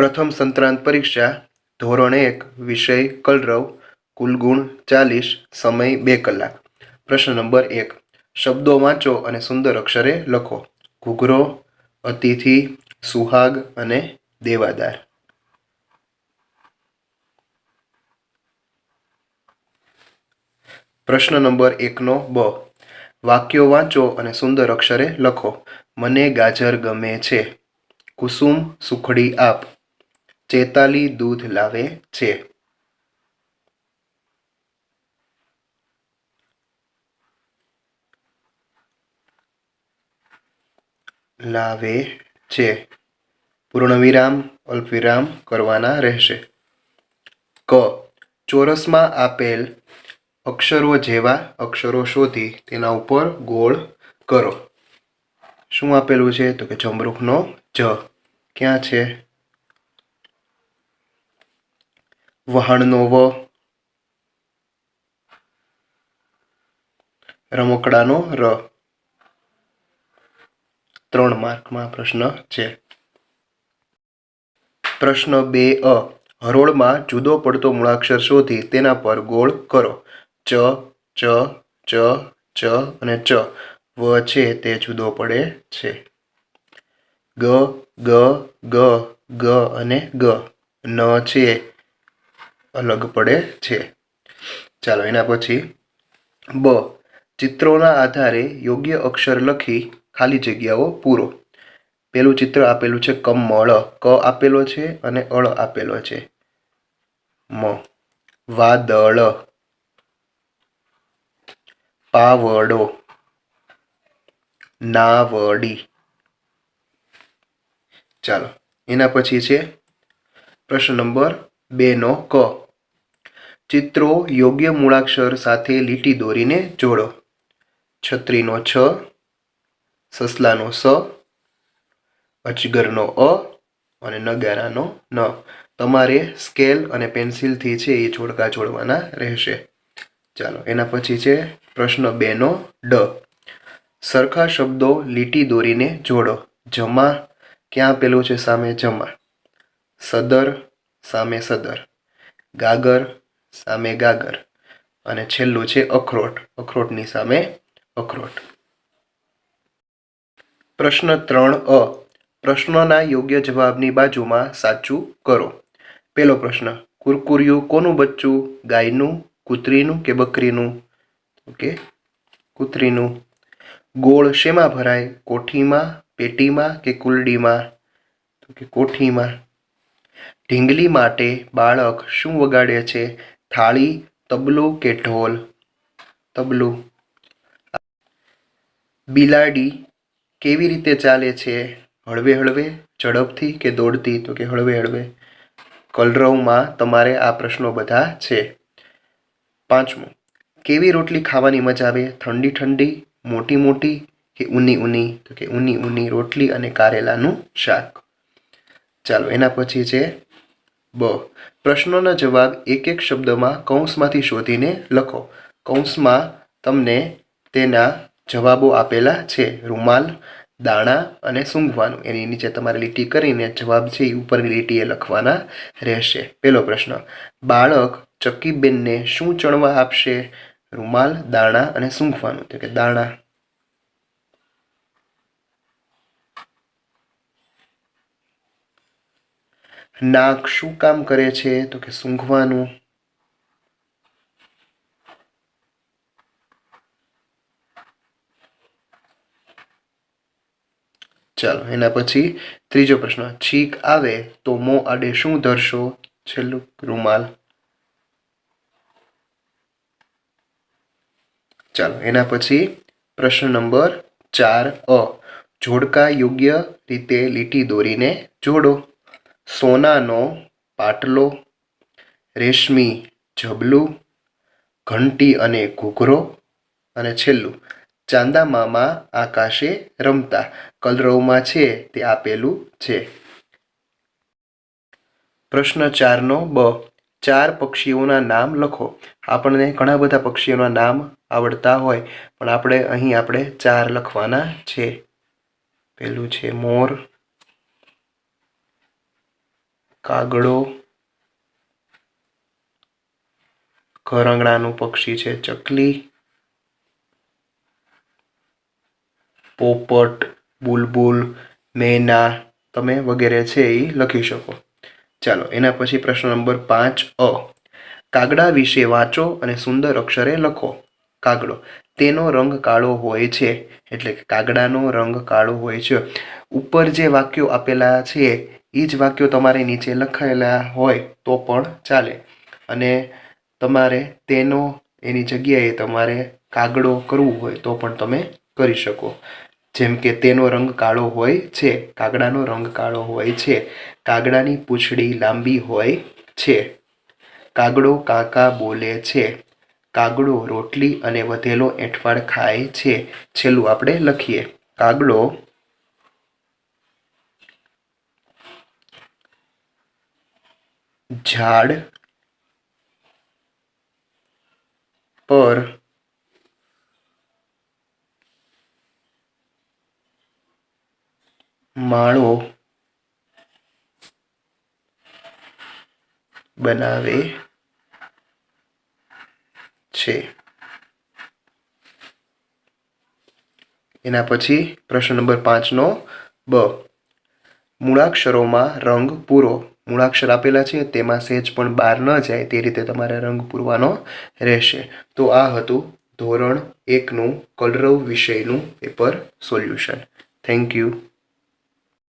પ્રથમ સંત્રાંત પરીક્ષા, ધોરણ એક, વિષય, કલરવ કુલ ગુણ ચાલીસ, સમય, બે કલાક. પ્રશ્ન નંબર એક. શબ્દો વાંચો અને સુંદર અક્ષરે લખો. ઘૂઘરો, અતિથિ, સુહાગ અને દેવાદાર. પ્રશ્ન નંબર એકનો બ. વાક્યો વાંચો અને સુંદર અક્ષરે લખો. મને ગાજર ગમે છે. કુસુમ સુખડી આપ. ચેતાલી દૂધ લાવે છે. લાવે છે. પૂર્ણવિરામ, અલ્પવિરામ કરવાના રહેશે. ક. ચોરસમાં આપેલ અક્ષરો જેવા અક્ષરો શોધી તેના ઉપર ગોળ કરો. શું આપેલું છે? તો કે જમરૂખનો જ. ક્યાં છે? વહાણનો વ. રમકડાનો ર. ત્રણ માર્કમાં પ્રશ્ન છે. પ્રશ્ન બે અ. હરોળમાં જુદો પડતો મૂળાક્ષર શોધી તેના પર ગોળ કરો. ચ ચ ચ ચ અને ચ. વ છે તે જુદો પડે છે. ગ ગ ગ ગ અને ગ. ન છે. અલગ પડે છે. ચાલો, એના પછી બ. ચિત્રોના આધારે યોગ્ય અક્ષર લખી ખાલી જગ્યાઓ પૂરો. પેલું ચિત્ર આપેલું છે કમળ, ક આપેલો છે અને અળ આપેલો છે. મ. વાદળ. પાવડો. નાવડી. ચાલો, એના પછી છે પ્રશ્ન નંબર બે નો ક. ચિત્રો યોગ્ય મૂળાક્ષર સાથે લીટી દોરીને જોડો. છત્રીનો છ. સસલાનો સ. અજગરનો અ અને નગારાનો ન. તમારે સ્કેલ અને પેન્સિલથી છે એ જોડકા જોડવાના રહેશે. ચાલો, એના પછી છે પ્રશ્ન બેનો ડ. સરખા શબ્દો લીટી દોરીને જોડો. જમા, ક્યાં આપેલું છે સામે જમા? સદર સામે સદર, ગાગર સામે ગાગર અને છેલ્લું છે અખરોટ, અખરોટની સામે અખરોટ. પ્રશ્ન ત્રણ અ, પ્રશ્નોના યોગ્ય જવાબની બાજુમાં સાચું કરો. પહેલો પ્રશ્ન, કુરકુરિયું કોનું બચ્ચું, ગાયનું, કૂતરીનું કે બકરીનું? ઓકે, કૂતરીનું. ગોળ શેમાં ભરાય? કોઠીમાં, પેટીમાં કે કુલડીમાં? તો કે કોઠીમાં? ઢીંગલી માટે બાળક શું વગાડે છે? થાળી, તબલું કે ઢોલ? તબલું. બિલાડી કેવી રીતે ચાલે છે? હળવે હળવે, ઝડપથી કે દોડતી? તો કે હળવે હળવે. કલરવમાં તમારે આ પ્રશ્નો બધા છે. પાંચમું, કેવી રોટલી ખાવાની મજા આવે? ઠંડી ઠંડી, મોટી મોટી કે ઊની ઊની તો કે ઊની ઊની રોટલી અને કારેલાનું શાક. ચાલો, એના પછી છે બ. પ્રશ્નોના જવાબ એક એક શબ્દમાં કૌંસમાંથી શોધીને લખો. કૌંસમાં તમને તેના જવાબો આપેલા છે. રૂમાલ, દાણા અને સૂંઘવાનું. એની નીચે તમારે લીટી કરીને જવાબ છે એ ઉપરની લીટીએ લખવાના રહેશે. પહેલો પ્રશ્ન, બાળક ચક્કીબેનને શું ચણવા આપશે? રૂમાલ, દાણા અને સૂંઘવાનું. તો કે દાણા. નાક શું કામ કરે છે? તો કે સૂંઘવાનું. ચાલો, એના પછી ત્રીજો પ્રશ્ન. છીક આવે તો મો આડે શું ધરશો? છેલ્લું રૂમાલ. ચાલો, એના પછી પ્રશ્ન નંબર ચાર અ. જોડકા યોગ્ય રીતે લીટી દોરીને જોડો. સોનાનો પાટલો, રેશમી જબલું, ઘંટી અને ઘૂઘરો અને છેલ્લું ચાંદા મામા આકાશે રમતા, કલરવમાં છે તે આપેલું છે. પ્રશ્ન ચારનો બ, ચાર પક્ષીઓના નામ લખો. આપણને ઘણા બધા પક્ષીઓના નામ આવડતા હોય, પણ આપણે અહીં આપણે ચાર લખવાના છે. પેલું છે મોર કાગડો. ઘરંગણાનું પક્ષી છે ચકલી. પોપટ, બુલબુલ મેના તમે વગેરે છે એ લખી શકો. ચાલો, એના પછી પ્રશ્ન નંબર પાંચ અ. કાગડા વિશે વાંચો અને સુંદર અક્ષરે લખો. કાગડો. તેનો રંગ કાળો હોય છે, એટલે કે કાગડાનો રંગ કાળો હોય છે. ઉપર જે વાક્યો આપેલા છે એ જ વાક્યો તમારે નીચે લખાયેલા હોય તો પણ ચાલે. અને તમારે તેનો, એની જગ્યાએ તમારે કાગડો કરવું હોય તો પણ તમે કરી શકો. જેમ કે તેનો રંગ કાળો હોય છે, કાગડાનો રંગ કાળો હોય છે, કાગડાની પૂંછડી લાંબી હોય છે, કાગડો કાકા બોલે છે, કાગડો રોટલી અને વધેલો એંઠવાડ ખાય છે, છેલ્લું આપણે લખીએ. કાગડો ઝાડ પર માળો બનાવે છે. એના પછી પ્રશ્ન નંબર પાંચનો બ. મૂળાક્ષરોમાં રંગ પૂરો મૂળાક્ષર આપેલા છે, તેમાં સહેજ પણ બહાર ન જાય તે રીતે તમારે રંગ પૂરવાનો રહેશે. તો આ હતું ધોરણ એકનું કલરવ વિષયનું પેપર સોલ્યુશન. Thank you.